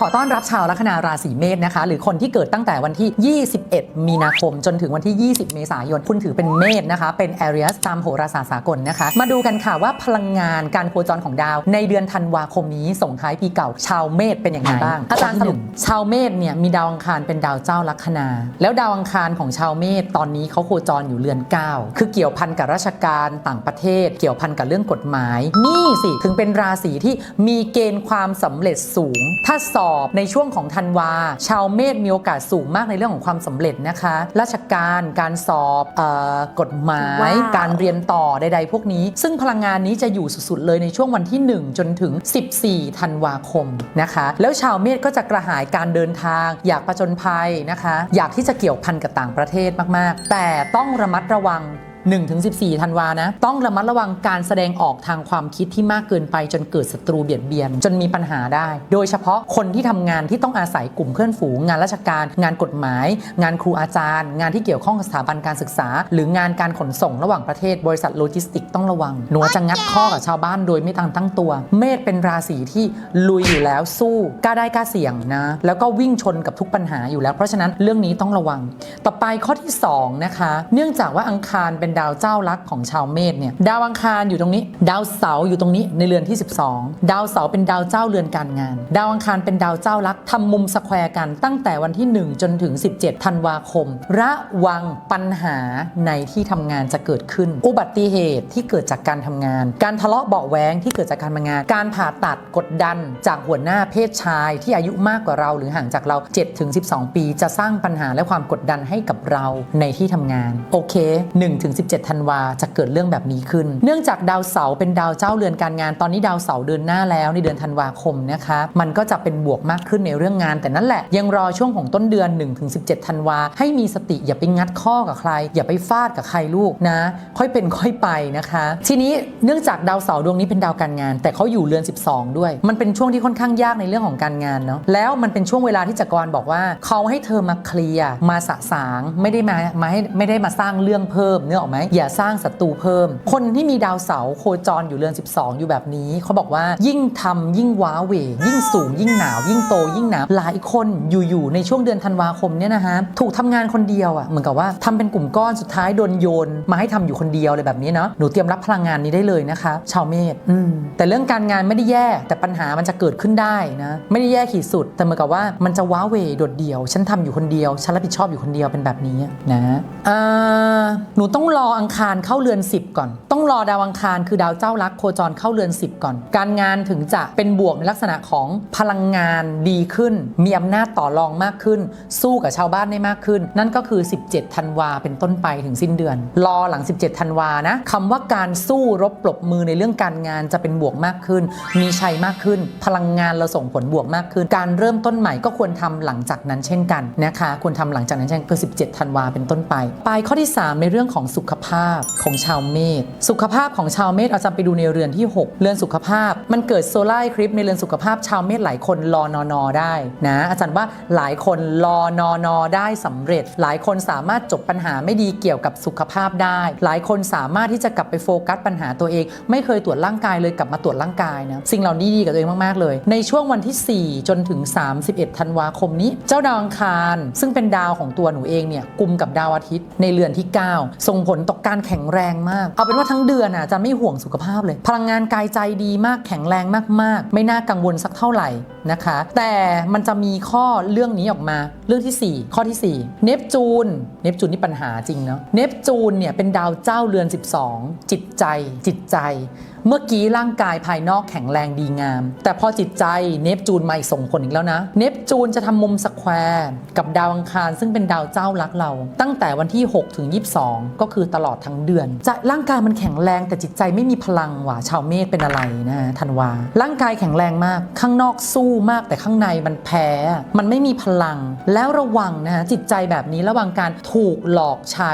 ขอต้อนรับชาวลัคนาราศีเมษนะคะ หรือคนที่เกิดตั้งแต่วันที่ 21 มีนาคม จนถึงวันที่ 20 เมษายน คุณถือเป็นเมษนะคะ เป็น a r i a s ตามโหราศาสตร์สากลนะคะ มาดูกันค่ะว่าพลังงานการโคจรของดาว ในเดือนธันวาคมนี้ส่งท้ายปีเก่า ชาวเมษเป็นอย่างไรบ้าง อาจารย์สรุปชาวเมษเนี่ยมีดาวอังคารเป็นดาวเจ้าลัคนา แล้วดาวอังคารของชาวเมษตอนนี้เขาโคจรอยู่เรือน 9 คือเกี่ยวพันกับราชการต่างประเทศ เกี่ยวพันกับเรื่องกฎหมาย นี่สิถึงเป็นราศีที่มีเกณฑ์ความสำเร็จสูง ถ้าสอบในช่วงของธันวา ชาวเมษมีโอกาสสูงมากในเรื่องของความสำเร็จนะคะ ราชการการสอบเออกฎหมายว้าวการเรียนต่อใด ๆ พวกนี้ ซึ่งพลังงานนี้จะอยู่สุดๆ เลยในช่วงวันที่ 1 จนถึง 14 ธันวาคมนะคะ แล้วชาวเมษก็จะกระหายการเดินทาง อยากประจนภัยนะคะ อยากที่จะเกี่ยวพันกับต่างประเทศมากๆ แต่ต้องระมัดระวัง 1-14 ธันวานะ ต้องระมัดระวังการแสดงออกทางความคิดที่มากเกินไปจนเกิดศัตรูเบียดเบียน จนมีปัญหาได้ โดยเฉพาะคนที่ทำงานที่ต้องอาศัยกลุ่มเพื่อนฝูง งานราชการ งานกฎหมาย งานครูอาจารย์ งานที่เกี่ยวข้องกับสถาบันการศึกษา หรืองานการขนส่งระหว่างประเทศ บริษัทโลจิสติกต้องระวัง หนูจะงัดข้อกับชาวบ้านโดยไม่ตั้งตั้งตัว เมษเป็นราศีที่ลุยอยู่แล้วสู้กล้าได้กล้าเสี่ยงนะ แล้วก็วิ่งชนกับทุกปัญหาอยู่แล้ว เพราะฉะนั้นเรื่องนี้ต้องระวัง ต่อไปข้อที่2นะคะ เนื่องจากว่าอังคารเป็นดาวเจ้ารักของชาวเมษเนี่ยดาวอังคารอยู่ตรงนี้ ดาวเสาร์อยู่ตรงนี้ในเรือนที่ 12 ดาวเสาร์เป็นดาวเจ้าเรือนการงาน ดาวอังคารเป็นดาวเจ้ารักทำมุมสแควร์กันตั้งแต่วันที่ 1 จนถึง 17 ธันวาคม ระวังปัญหาในที่ทำงานจะเกิดขึ้น อุบัติเหตุที่เกิดจากการทำงาน การทะเลาะเบาะแว้งที่เกิดจากการทำงาน การผ่าตัดกดดันจากหัวหน้าเพศชายที่อายุมากกว่าเราหรือห่างจากเรา7ถึง12 ปี จะสร้างปัญหาและความกดดันให้กับเราในที่ทำงานโอเค1ถึง17 ธันวาจะเกิดเรื่องแบบนี้ขึ้น เนื่องจากดาวเสาร์เป็นดาวเจ้าเรือนการงานตอนนี้ดาวเสาร์เดินหน้าแล้วในเดือนธันวาคมนะคะมันก็จะเป็นบวกมากขึ้นในเรื่องงาน แต่นั่นแหละยังรอช่วงของต้นเดือน1ถึง17 ธันวาให้มีสติอย่าไปงัดข้อกับใคร อย่าไปฟาดกับใครลูกนะ ค่อยเป็นค่อยไปนะคะ ทีนี้เนื่องจากดาวเสาร์ดวงนี้เป็นดาวการงาน แต่เขาอยู่เรือน 12 ด้วย มันเป็นช่วงที่ค่อนข้างยากในเรื่องของการงานเนาะแล้วมันเป็นช่วงเวลาที่จักรวาลบอกว่าเขาให้เธอมาเคลียร์มาสะสางไม่ได้มามาให้ไม่ได้มาสร้างเรื่องเพิ่มเนื้อออกไหมอย่าสร้างศัตรูเพิ่ม คนที่มีดาวเสาร์โคจรอยู่เรือน 12 อยู่แบบนี้เขาบอกว่ายิ่งทำยิ่งว้าเหวยิ่งสูง ยิ่งหนาว ยิ่งโตยิ่งหนาวหลายคนอยู่ๆในช่วงเดือนธันวาคมเนี่ยนะฮะถูกทำงานคนเดียวอะเหมือนกับว่าทำเป็นกลุ่มก้อนสุดท้ายโดนโยนมาให้ทำอยู่คนเดียวเลยแบบนี้เนาะหนูเตรียมรับพลังงานนี้ได้เลยนะคะชาวเมษอืมแต่เรื่องการงานไม่ได้แย่แต่ปัญหามันจะเกิดขึ้นได้นะไม่ได้แย่ขีดสุด แต่เหมือนกับว่ามันจะว้าเหวโดดเดี่ยว ฉันทำอยู่คนเดียวฉันรับผิดชอบอยู่คนเดียวเป็นแบบนี้นะอ่าหนูต้องรออังคารเข้าเรือน 10 ก่อน ต้องรอดาวอังคารคือดาวเจ้ารักโคจรเข้าเรือน 10 ก่อน การงานถึงจะเป็นบวกในลักษณะของพลังงานดีขึ้น มีอำนาจต่อรองมากขึ้น สู้กับชาวบ้านได้มากขึ้น นั่นก็คือ 17 ธันวาเป็นต้นไปถึงสิ้นเดือน รอหลัง 17 ธันวานะคำว่าการสู้รบปรบมือในเรื่องการงานจะเป็นบวกมากขึ้น มีชัยมากขึ้น พลังงานเราส่งผลบวกมากขึ้น การเริ่มต้นใหม่ก็ควรทำหลังจากนั้นเช่นกันนะคะควรทำหลังจากนั้นเช่นคือ 17 ธันวาเป็นต้นไป ไปข้อที่ 3 ในเรื่องของสุขขภาพของชาวเมษสุขภาพของชาวเมษเอาจารย์ไปดูในเรือนที่ 6 เรือนสุขภาพ มันเกิดโซล่าคลิปในเรือนสุขภาพชาวเมษหลายคนรอนอนอได้นะอาจารย์ว่าหลายคนรอนอนอได้สำเร็จ หลายคนสามารถจบปัญหาไม่ดีเกี่ยวกับสุขภาพได้ หลายคนสามารถที่จะกลับไปโฟกัสปัญหาตัวเอง ไม่เคยตรวจร่างกายเลยกลับมาตรวจร่างกายนะสิ่งเหล่านี้ดีกับตัวเองมากๆเลย ในช่วงวันที่ 4 จนถึง 31 ธันวาคมนี้ เจ้าดาวอังคาร ซึ่งเป็นดาวของตัวหนูเองเนี่ยกลุ่มกับดาวอาทิตย์ในเรือนที่ 9 ส่งผลต่อการแข็งแรงมาก เอาเป็นว่าทั้งเดือนอะจะไม่ห่วงสุขภาพเลย พลังงานกายใจดีมากแข็งแรงมากๆ ไม่น่ากังวลสักเท่าไหร่นะคะ แต่มันจะมีข้อเรื่องนี้ออกมาเรื่องทีสี่4 ข้อที่ 4 เนปจูน เนปจูนนี่ปัญหาจริงเนาะเนปจูนเนี่ยเป็นดาวเจ้าเรือน 12 จิตใจจิตใจ เมื่อกี้ร่างกายภายนอกแข็งแรงดีงาม แต่พอจิตใจเนปจูนมาอีกส่งผลอีกแล้วนะ เนปจูนจะทำมุมสแควร์กับดาวอังคาร ซึ่งเป็นดาวเจ้ารักเรา ตั้งแต่วันที่ 6 ถึง 22 ก็คือตลอดทั้งเดือน จะร่างกายมันแข็งแรงแต่จิตใจไม่มีพลังว่ะชาวเมษเป็นอะไรนะธันวา ร่างกายแข็งแรงมาก ข้างนอกสู้มากแต่ข้างในมันแพ้ มันไม่มีพลัง แล้วระวังนะฮะจิตใจแบบนี้ระวังการถูกหลอกใช้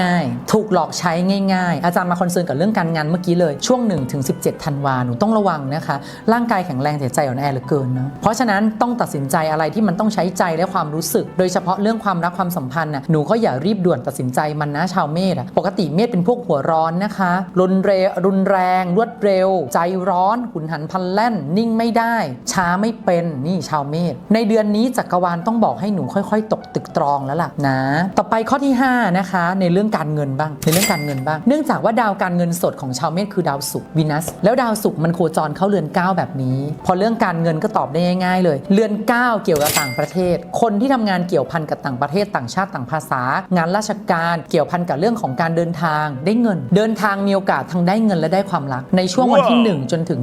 ง่ายๆ ถูกหลอกใช้ง่าย ๆ อาจารย์มาคอนเซิร์นกับเรื่องการงานเมื่อกี้เลยช่วง1ถึง17 ธันวาหนูต้องระวังนะคะ ร่างกายแข็งแรงแต่ใจอ่อนแอเหลือเกินเนาะเพราะฉะนั้นต้องตัดสินใจอะไรที่มันต้องใช้ใจและความรู้สึก โดยเฉพาะเรื่องความรักความสัมพันธ์น่ะหนูก็อย่ารีบด่วนตัดสินใจมันนะชาวเมษอะปกติเมษเป็นพวกหัวร้อนนะคะรุนเรรุนแรง รวดเร็ว ใจร้อน หุนหันพันแล่น นิ่งไม่ได้ ช้าไม่เป็นนี่ชาวเมษในเดือนนี้จักรวาลต้องบอกให้หนูค่อย ๆ ตกตึกตรองแล้วล่ะนะ ต่อไปข้อที่ 5 นะคะ ในเรื่องการเงินบ้างในเรื่องการเงินบ้าง เนื่องจากว่าดาวการเงินสดของชาวเมษคือดาวศุกร์วีนัสแล้วดาวศุกร์มันโคจรเข้าเรือน 9 แบบนี้ พอเรื่องการเงินก็ตอบได้ง่ายๆ เลย เรือน 9 เกี่ยวกับต่างประเทศ คนที่ทำงานเกี่ยวพันกับต่างประเทศต่างชาติต่างภาษา งานราชการเกี่ยวพันกับเรื่องของการเดินทางได้เงิน เดินทางมีโอกาสทั้งได้เงินและได้ความรัก ในช่วงวันที่ 1 จนถึง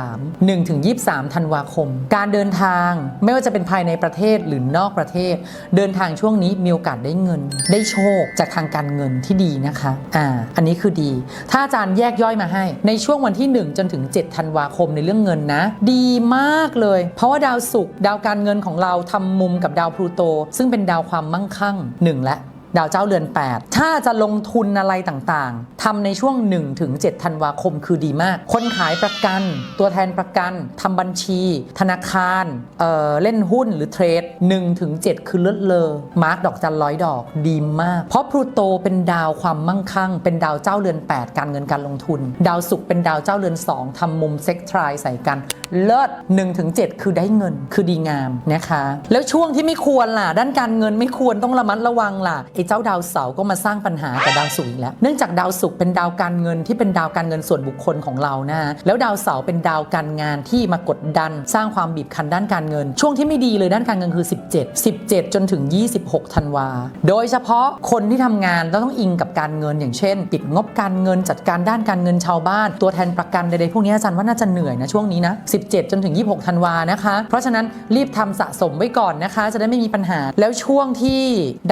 23 1ถึง23 ธันวาคม การเดินทางไม่ว่าจะเป็นภายในประเทศหรือนอกประเทศ เดินทางช่วงนี้มีโอกาสได้เงิน ได้โชคจากทางการเงินที่ดีนะคะอ่าอันนี้คือดี ถ้าอาจารย์แยกย่อยมาให้ในช่วงวันที่ 1 จนถึง 7 ธันวาคมในเรื่องเงินนะ ดีมากเลย เพราะว่าดาวศุกร์ดาวการเงินของเราทำมุมกับดาวพลูโต ซึ่งเป็นดาวความมั่งคั่งหนึ่งและ ดาวเจ้าเรือน 8 ถ้าจะลงทุนอะไรต่างๆทำในช่วง1ถึง7ธันวาคมคือดีมาก คนขายประกัน ตัวแทนประกันทำบัญชี ธนาคารเเล่นหุ้นหรือเทรด1ถึง7คือเลิศเลอมาร์กดอกจันร้อยดอกดีมาก เพราะพลูโตเป็นดาวความมั่งคั่ง เป็นดาวเจ้าเรือน 8 การเงินการลงทุน ดาวศุกร์เป็นดาวเจ้าเรือน 2ทำมุมเซ็กทรายใส่กัน เลิศ1ถึง7คือได้เงินคือดีงามนะคะ แล้วช่วงที่ไม่ควรล่ะ ด้านการเงินไม่ควรต้องระมัดระวังล่ะไอ้เจ้าดาวเสาร์ก็มาสร้างปัญหากับดาวศุกร์อีกแล้ว เนื่องจากดาวศุกร์เป็นดาวการเงินที่เป็นดาวการเงินส่วนบุคคลของเรานะฮะแล้วดาวเสาร์เป็นดาวการงานที่มากดดัน สร้างความบีบคั้นด้านการเงิน ช่วงที่ไม่ดีเลยด้านการเงินคือ 17 17 จนถึง 26ธันวาโดยเฉพาะคนที่ทำงานแล้วต้องอิงกับการเงินอย่างเช่น ปิดงบการเงินจัดการด้านการเงินชาวบ้าน ตัวแทนประกันใดๆพวกนี้อาจารย์ว่าน่าจะเหนื่อยนะช่วงนี้นะ17 จนถึง 26 ธันวานะคะ เพราะฉะนั้นรีบทำสะสมไว้ก่อนนะคะ จะได้ไม่มีปัญหา แล้วช่วงที่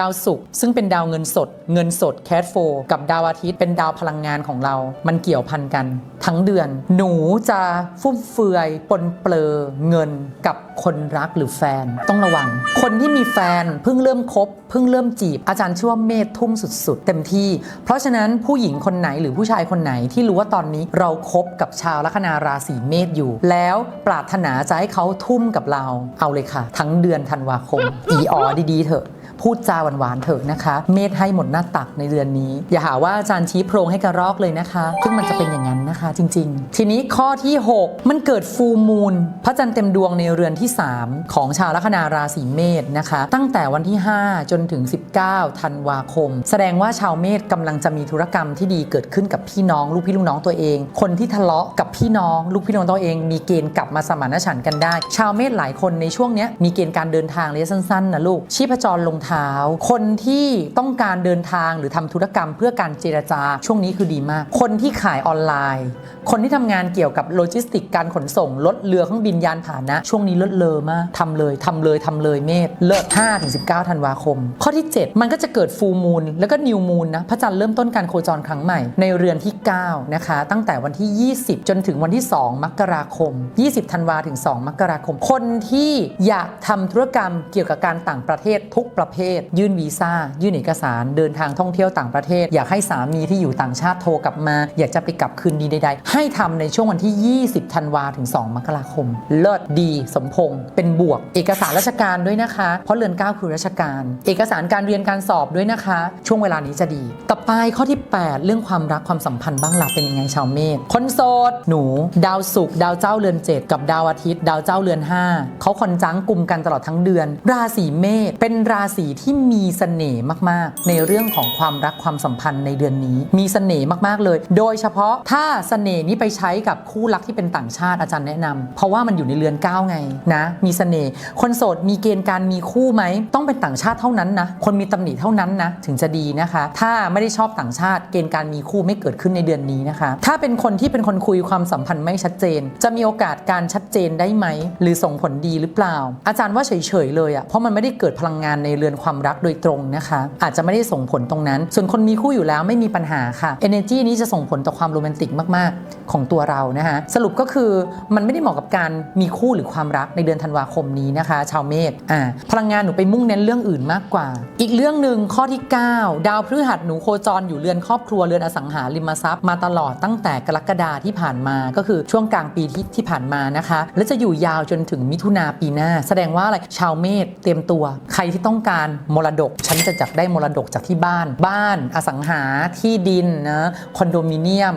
ดาวศุกร์ซึ่งเป็นดาวเงินสด เงินสดแคทโฟกับดาวอาทิตย์เป็นดาวพลังงานของเรา มันเกี่ยวพันกัน ทั้งเดือน หนูจะฟุ่มเฟือยปนเปลือเงินกับคนรักหรือแฟนต้องระวัง คนที่มีแฟนเพิ่งเริ่มคบเพิ่งเริ่มจีบอาจารย์เชื่อว่าเมธทุ่มสุด ๆ เต็มที่ เพราะฉะนั้นผู้หญิงคนไหนหรือผู้ชายคนไหนที่รู้ว่าตอนนี้เราคบกับชาวลัคนาราศีเมษอยู่ แล้วปรารถนาจะให้เขาทุ่มกับเราเอาเลยค่ะ ทั้งเดือนธันวาคมอีออดีๆเถอะ พูดจาหวานๆเถอะนะคะ เมธให้หมดหน้าตักในเดือนนี้ อย่าหาว่าอาจารย์ชี้โพรงให้กระรอกเลยนะคะ ซึ่งมันจะเป็นอย่างนั้นนะคะ จริง ๆ ทีนี้ข้อที่ 6 มันเกิดฟูมูลพระจันทร์เต็มดวงในเรือนที่ 3 ของชาวลัคนาราศีเมษนะคะ ตั้งแต่วันที่ 5 จนถึง 19ธันวาคม แสดงว่าชาวเมษกำลังจะมีธุรกรรมที่ดีเกิดขึ้นกับพี่น้องลูกพี่ลูกน้องตัวเอง คนที่ทะเลาะกับพี่น้องลูกพี่น้องตัวเอง มีเกณฑ์กลับมาสมานฉันท์กันได้ ชาวเมษหลายคนในช่วงนี้มีเกณฑ์การเดินทางระยะสั้นๆนะลูกชีพจรลงเท้า คนที่ต้องการเดินทางหรือทำธุรกรรมเพื่อการเจรจาช่วงนี้คือดีมาก คนที่ขายออนไลน์ คนที่ทำงานเกี่ยวกับโลจิสติกการขนส่งรถเรือเครื่องบินยานพาหนะ ช่วงนี้เลิศเลอมากทำเลยทำเลยทำเลยเมษเลิศ5ถึง19ธันวาคม ข้อที่ 7 มันก็จะเกิดฟูมูลแล้วก็นิวมูลนะพระจันทร์เริ่มต้นการโคจรครั้งใหม่ ในเรือนที่ 9 นะคะ ตั้งแต่วันที่ 20 จนถึงวันที่ 2 มกราคม 20ธันวาถึง 2 มกราคม คนที่อยากทำธุรกรรมเกี่ยวกับการต่างประเทศทุกประเภทยื่นวีซ่า ยื่นเอกสารเดินทางท่องเที่ยวต่างประเทศ อยากให้สามีที่อยู่ต่างชาติโทรกลับมา อยากจะไปกลับคืนดีใด ๆ ให้ทำในช่วงวันที่ 20 ธันวาถึง 2 มกราคม เลิศดีสมพงษ์เป็นบวก เอกสารราชการด้วยนะคะ เพราะเรือน 9 คือราชการ เอกสารการเรียนการสอบด้วยนะคะ ช่วงเวลานี้จะดี ต่อไปข้อที่ 8 เรื่องความรักความสัมพันธ์บ้างล่ะเป็นยังไงชาวเมษคนโสดหนู ดาวศุกร์ดาวเจ้าเรือน 7 กับดาวอาทิตย์ ดาวเจ้าเรือน 5เขาคอนจังกลุ่มกันตลอดทั้งเดือน ราศีเมษเป็นราศีที่มีเสน่ห์มาก ๆ ในเรื่องของความรักความสัมพันธ์ในเดือนนี้ มีเสน่ห์มากๆเลย โดยเฉพาะถ้าเสน่ห์นี้ไปใช้กับคู่รักที่เป็นต่างชาติอาจารย์แนะนำเพราะว่ามันอยู่ในเรือนเก้าไงนะ มีเสน่ห์คนโสดมีเกณฑ์การมีคู่ไหมต้องเป็นต่างชาติเท่านั้นนะคนมีตำหนิเท่านั้นนะถึงจะดีนะคะ ถ้าไม่ได้ชอบต่างชาติเกณฑ์การมีคู่ไม่เกิดขึ้นในเดือนนี้นะคะ ถ้าเป็นคนที่เป็นคนคุยความสัมพันธ์ไม่ชัดเจน จะมีโอกาสการชัดเจนได้ไหมหรือส่งผลดีหรือเปล่า อาจารย์ว่าเฉยๆเลยอะ่ะเพราะมันไม่ได้เกิดพลังงานในเรือนความรักโดยตรงนะคะ อาจจะไม่ได้ส่งผลตรงนั้น ส่วนคนมีคู่อยู่แล้วไม่มีปัญหาค่ะ energy นี้จะส่งผลต่อความโรแมนติกมากๆ ของตัวเรานะคะสรุปก็คือมันไม่ได้เหมาะกับการมีคู่หรือความรักในเดือนธันวาคมนี้นะคะ ชาวเมษอ่าพลังงานหนูไปมุ่งเน้นเรื่องอื่นมากกว่า อีกเรื่องหนึ่งข้อที่ 9 ดาวพฤหัสหนูโคจรอยู่เรือนครอบครัวเรือนอสังหาริมทรัพย์มาตลอดตั้งแต่กรกฎาที่ผ่านมาก็คือช่วงกลางปีที่ที่ผ่านมานะคะ และจะอยู่ยาวจนถึงมิถุนาปีหน้า แสดงว่าอะไรชาวเมษเตรียมตัว ใครที่ต้องการมรดก ฉันจะจักได้มรดกจากที่บ้าน บ้านอสังหาที่ดินนะคอนโดมิเนียม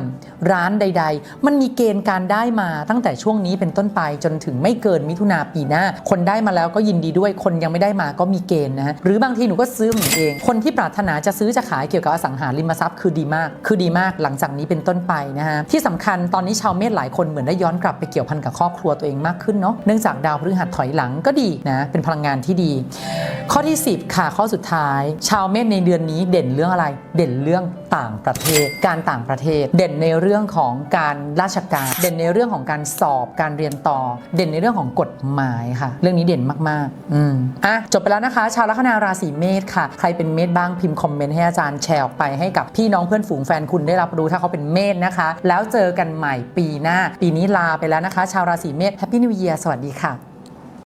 ร้านใด ๆ มันมีเกณฑ์การได้มาตั้งแต่ช่วงนี้เป็นต้นไปจนถึงไม่เกินมิถุนาปีหน้า คนได้มาแล้วก็ยินดีด้วยคนยังไม่ได้มาก็มีเกณฑ์นะหรือบางทีหนูก็ซื้อของเอง คนที่ปรารถนาจะซื้อจะขายเกี่ยวกับอสังหาริมทรัพย์คือดีมาก คือดีมากหลังจากนี้เป็นต้นไปนะฮะที่สำคัญตอนนี้ชาวเมษหลายคนเหมือนได้ย้อนกลับไปเกี่ยวพันกับครอบครัวตัวเองมากขึ้นเนาะเนื่องจากดาวพฤหัสถอยหลังก็ดีนะเป็นพลังงานที่ดี ข้อที่10 ค่ะ ข้อสุดท้าย ชาวเมษในเดือนนี้เด่นเรื่องอะไร เด่นเรื่องต่างประเทศ การต่างประเทศ เด่นในเรื่องของการราชการ เด่นในเรื่องของการสอบการเรียนต่อ เด่นในเรื่องของกฎหมายค่ะ เรื่องนี้เด่นมากๆ อืมอะจบไปแล้วนะคะ ชาวลัคนาราศีเมษค่ะ ใครเป็นเมษบ้างพิมพ์คอมเมนต์ให้อาจารย์แชร์ออกไปให้กับพี่น้องเพื่อนฝูงแฟนคุณได้รับรู้ถ้าเขาเป็นเมษนะคะ แล้วเจอกันใหม่ปีหน้า ปีนี้ลาไปแล้วนะคะ ชาวราศีเมษแฮปปี้นิวเยียร์สวัสดีค่ะ